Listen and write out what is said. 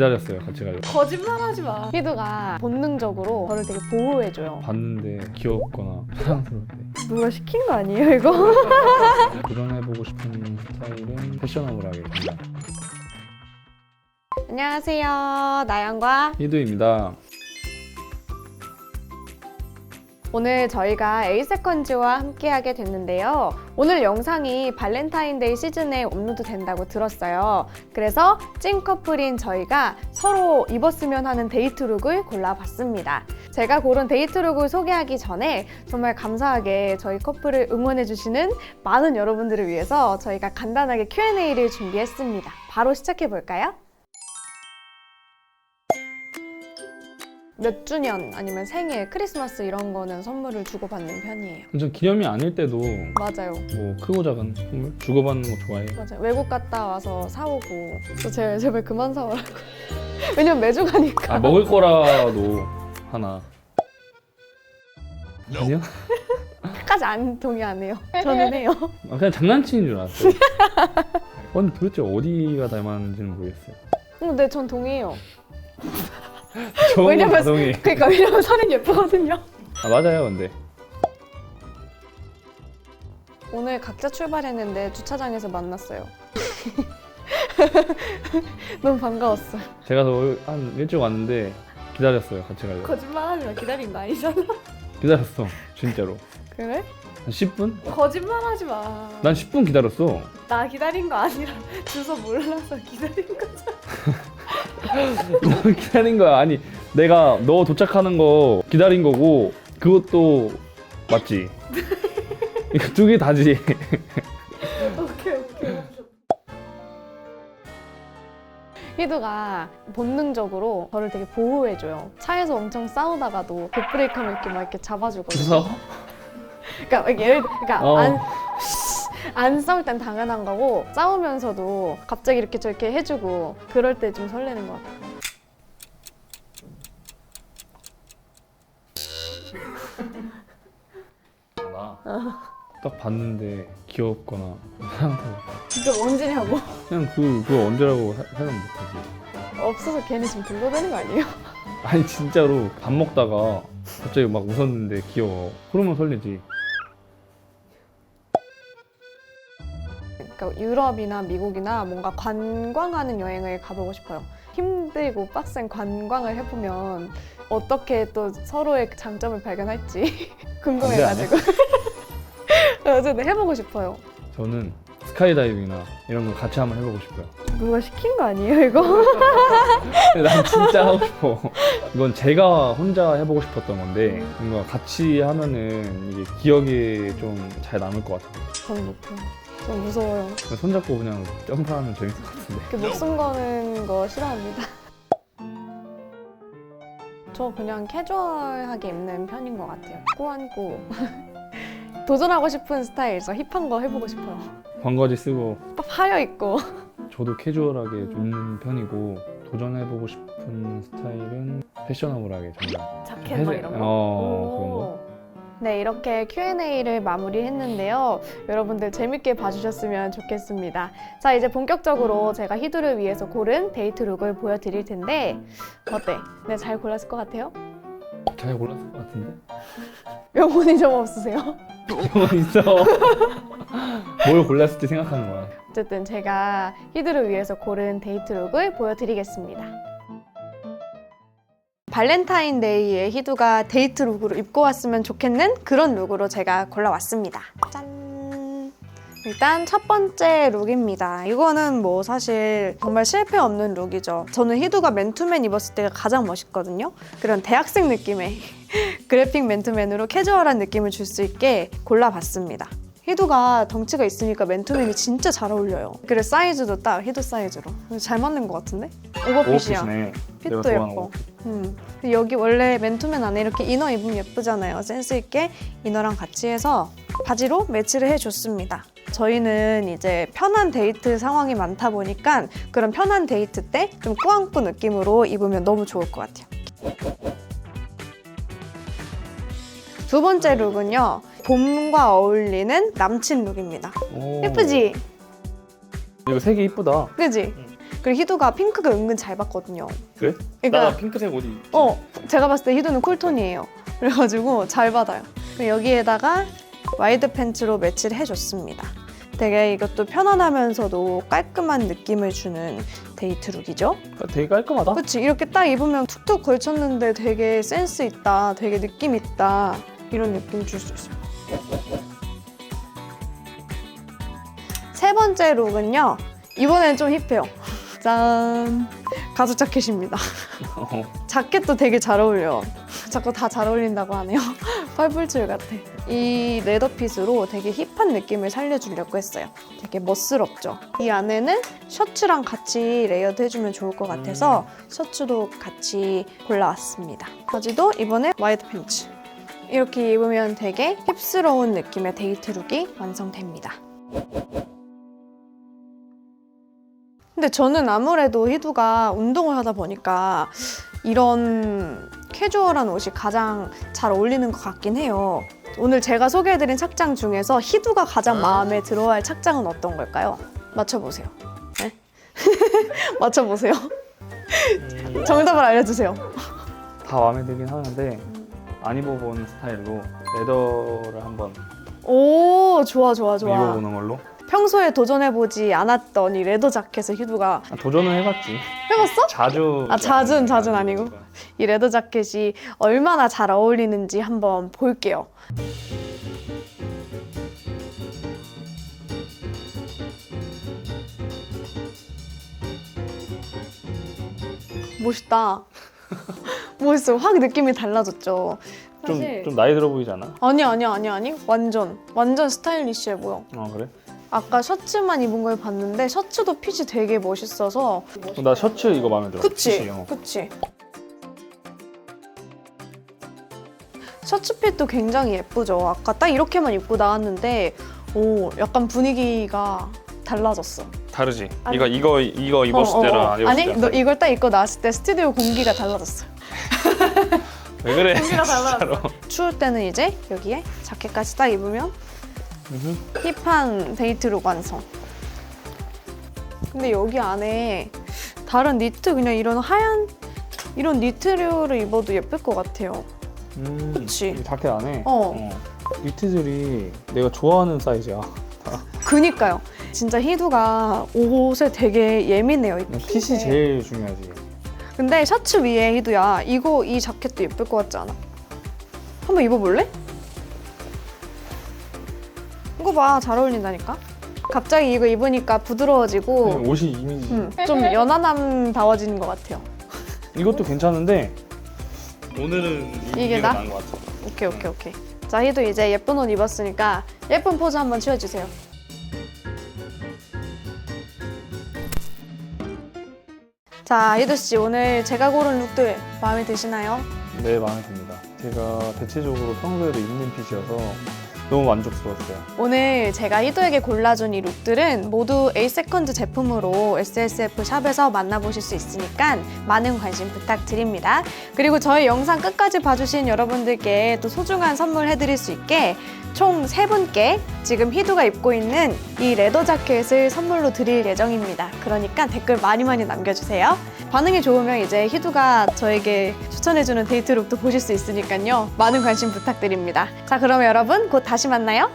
기다렸어요 같이 가려고 거짓말하지 마. 희두가 본능적으로 저를 되게 보호해줘요. 봤는데 귀엽거나 사랑스러울 때 누가 시킨 거 아니에요 이거? 도전해보고 싶은 스타일은 패셔너블하게 안녕하세요 나연과 희두입니다 오늘 저희가 에이세컨즈와 함께하게 됐는데요. 오늘 영상이 발렌타인데이 시즌에 업로드 된다고 들었어요. 그래서 찐 커플인 저희가 서로 입었으면 하는 데이트룩을 골라봤습니다. 제가 고른 데이트룩을 소개하기 전에 정말 감사하게 저희 커플을 응원해주시는 많은 여러분들을 위해서 저희가 간단하게 Q&A를 준비했습니다. 바로 시작해볼까요? 몇 주년 아니면 생일, 크리스마스 이런 거는 선물을 주고받는 편이에요. 전 기념이 아닐 때도 맞아요. 뭐 크고 작은 선물 주고받는 거 좋아해요 맞아요. 외국 갔다 와서 사오고. 저 제발, 제발 그만 사오라고. 왜냐면 매주 가니까. 아 먹을 거라도 하나 아니요? 끝까지 안 동의 안 해요. 저는 해요. 아, 그냥 장난치는 줄 알았어요 어, 근데 도대체 어디가 닮았는지는 모르겠어요 어, 네, 전 동의해요. 좋은 왜냐면- 가동이 그러니까 왜냐면 선이 예쁘거든요. 아 맞아요 근데 오늘 각자 출발했는데 주차장에서 만났어요. 너무 반가웠어요. 제가 더한 일찍 왔는데 기다렸어요 같이 가려고 거짓말하지 마. 기다린 거 아니잖아. 기다렸어 진짜로 그래? 한 10분? 거짓말하지 마. 난 10분 기다렸어 나 기다린 거 아니라 주소 몰라서 기다린 거잖아. 너 기다린 거야 아니 내가 너 도착하는 거 기다린 거고 그것도 맞지 이거 두 개 다지 오케이 오케이. 희두가 본능적으로 저를 되게 보호해줘요. 차에서 엄청 싸우다가도 급브레이크하면 이렇게 막 이렇게 잡아주거든요. 무서워? 그러니까 막 예를 그러니까 어. 안, 안 싸울 땐 당연한 거고 싸우면서도 갑자기 이렇게 저렇게 해주고 그럴 때 좀 설레는 것 같아요. 딱 봤는데 귀엽거나 진짜 언제냐고. 그냥 그, 그거 언제라고 사- 생각 못하지 없어서 괜히 지금 들러대는 거 아니에요? 아니 진짜로 밥 먹다가 갑자기 막 웃었는데 귀여워 그러면 설레지 그러니까 유럽이나 미국이나 뭔가 관광하는 여행을 가보고 싶어요. 힘들고 빡센 관광을 해보면 어떻게 또 서로의 장점을 발견할지 궁금해가지고 어쨌든 해보고 싶어요. 저는 스카이다이빙이나 이런 거 같이 한번 해보고 싶어요 누가 시킨 거 아니에요 이거? 난 진짜 하고 싶어. 이건 제가 혼자 해보고 싶었던 건데 뭔가 같이 하면은 이게 기억이 좀잘 남을 것 같아요. 저는 못해요. 좀 무서워요. 손잡고 그냥 점프하면 재밌을 것 같은데. 그 목숨 거는 거 싫어합니다. 저 그냥 캐주얼하게 입는 편인 것 같아요. 꾸안꾸. 도전하고 싶은 스타일에서 힙한 거 해보고 싶어요. 반바지 쓰고 막 하여 있고. 저도 캐주얼하게 입는 편이고 도전해보고 싶은 스타일은 패셔너블하게 정말. 자켓 막 이런 거. 어 그런 거. 오. 네, 이렇게 Q&A를 마무리했는데요. 여러분들 재밌게 봐주셨으면 좋겠습니다. 자, 이제 본격적으로 제가 희두를 위해서 고른 데이트 룩을 보여드릴 텐데 어때? 네, 잘 골랐을 것 같아요? 잘 골랐을 것 같은데. 영혼이 좀 없으세요? 이거 있어. 뭘 골랐을지 생각하는 거야. 어쨌든 제가 희두를 위해서 고른 데이트 룩을 보여드리겠습니다. 발렌타인데이에 희두가 데이트 룩으로 입고 왔으면 좋겠는 그런 룩으로 제가 골라왔습니다. 짠! 일단 첫 번째 룩입니다. 이거는 뭐 사실 정말 실패 없는 룩이죠. 저는 희두가 맨투맨 입었을 때가 가장 멋있거든요. 그런 대학생 느낌의 그래픽 맨투맨으로 캐주얼한 느낌을 줄 수 있게 골라봤습니다. 희두가 덩치가 있으니까 맨투맨이 진짜 잘 어울려요. 그래 사이즈도 딱 희두 사이즈로 잘 맞는 것 같은데? 오버핏이야. 핏도 좋아하는 예뻐. 음. 여기 원래 맨투맨 안에 이렇게 이너 입으면 예쁘잖아요. 센스 있게 이너랑 같이 해서 바지로 매치를 해줬습니다. 저희는 이제 편한 데이트 상황이 많다 보니까 그런 편한 데이트 때 좀 꾸안꾸 느낌으로 입으면 너무 좋을 것 같아요. 두 번째 룩은요. 봄과 어울리는 남친 룩입니다. 오. 예쁘지? 이거 색이 이쁘다. 그지? 그리고 희두가 핑크가 은근 잘 봤거든요. 그래? 그러니까 나 핑크색 옷 입. 어, 제가 봤을 때 희두는 쿨톤이에요. 그래가지고 잘 받아요. 그리고 여기에다가 와이드 팬츠로 매치를 해줬습니다. 되게 이것도 편안하면서도 깔끔한 느낌을 주는 데이트 룩이죠. 되게 깔끔하다. 그렇지 이렇게 딱 입으면 툭툭 걸쳤는데 되게 센스 있다, 되게 느낌 있다 이런 느낌 줄 수 있어요. 세 번째 룩은요. 이번엔 좀 힙해요. 짠 가죽 자켓입니다. 어. 자켓도 되게 잘 어울려. 자꾸 다 잘 어울린다고 하네요. 펄풀줄 같아. 이 레더핏으로 되게 힙한 느낌을 살려주려고 했어요. 되게 멋스럽죠. 이 안에는 셔츠랑 같이 레이어드 해주면 좋을 것 같아서 셔츠도 같이 골라왔습니다. 바지도 이번에 와이드 팬츠. 이렇게 입으면 되게 힙스러운 느낌의 데이트 룩이 완성됩니다. 근데 저는 아무래도 희두가 운동을 하다 보니까 이런 캐주얼한 옷이 가장 잘 어울리는 것 같긴 해요. 오늘 제가 소개해드린 착장 중에서 희두가 가장 마음에 들어할 착장은 어떤 걸까요? 맞춰보세요. 네? 맞춰보세요. 정답을 알려주세요. 다 마음에 들긴 하는데 안 입어본 스타일로 레더를 한번 오, 좋아, 좋아, 좋아. 입어보는 걸로. 평소에 도전해보지 않았던 이 레더 자켓을 희두가 아, 도전은 해봤지. 해봤어? 자주. 아, 자주는 자주는 아니고? 이 레더 자켓이 얼마나 잘 어울리는지 한번 볼게요. 멋있다. 멋있어요. 확 느낌이 달라졌죠. 좀, 사실 좀 나이 들어 보이지 않아? 아니 아니 아니 아니 완전 완전 스타일리시해 보여. 어 그래? 아까 셔츠만 입은 걸 봤는데 셔츠도 핏이 되게 멋있어서 어, 나 셔츠 이거 마음에 들어. 그치? 핏이, 어. 그치? 셔츠 핏도 굉장히 예쁘죠. 아까 딱 이렇게만 입고 나왔는데 오 약간 분위기가 달라졌어. 다르지. 아니. 이거 이거 이거 입었을 어, 어, 때랑 어. 안 입었을 아니 때랑 너 이걸 딱 입고 나왔을 때 스튜디오 공기가 달라졌어. 왜 그래? 공기가 달라졌어. 추울 때는 이제 여기에 자켓까지 딱 입으면. 힙한 데이트룩 완성. 근데 여기 안에 다른 니트 그냥 이런 하얀 이런 니트류를 입어도 예쁠 것 같아요. 음, 그치? 이 자켓 안에 어. 니트들이 내가 좋아하는 사이즈야. 그니까요. 진짜 희두가 옷에 되게 예민해요. 이 핏이 핏에. 제일 중요하지. 근데 셔츠 위에 희두야 이거 이 자켓도 예쁠 것 같지 않아? 한번 입어볼래? 이거 봐잘 어울린다니까. 갑자기 이거 입으니까 부드러워지고 옷이 이미지. 음, 좀 연하남다워지는 것 같아요. 이것도 괜찮은데 오늘은 이게 나? 나은 것 같아. 오케이 오케이 오케이. 자 희두 이제 예쁜 옷 입었으니까 예쁜 포즈 한번 취해주세요. 자 희두 씨 오늘 제가 고른 룩들 마음에 드시나요? 네 마음에 듭니다. 제가 대체적으로 평소에도 입는 핏이어서 너무 만족스러웠어요. 오늘 제가 희도에게 골라준 이 룩들은 모두 에이세컨드 제품으로 SSF 샵에서 만나보실 수 있으니까 많은 관심 부탁드립니다. 그리고 저희 영상 끝까지 봐주신 여러분들께 또 소중한 선물 해드릴 수 있게 총 세분께 지금 희두가 입고 있는 이 레더 자켓을 선물로 드릴 예정입니다. 그러니까 댓글 많이 많이 남겨주세요. 반응이 좋으면 이제 희두가 저에게 추천해주는 데이트 룩도 보실 수 있으니까요. 많은 관심 부탁드립니다. 자, 그럼 여러분 곧 다시 만나요.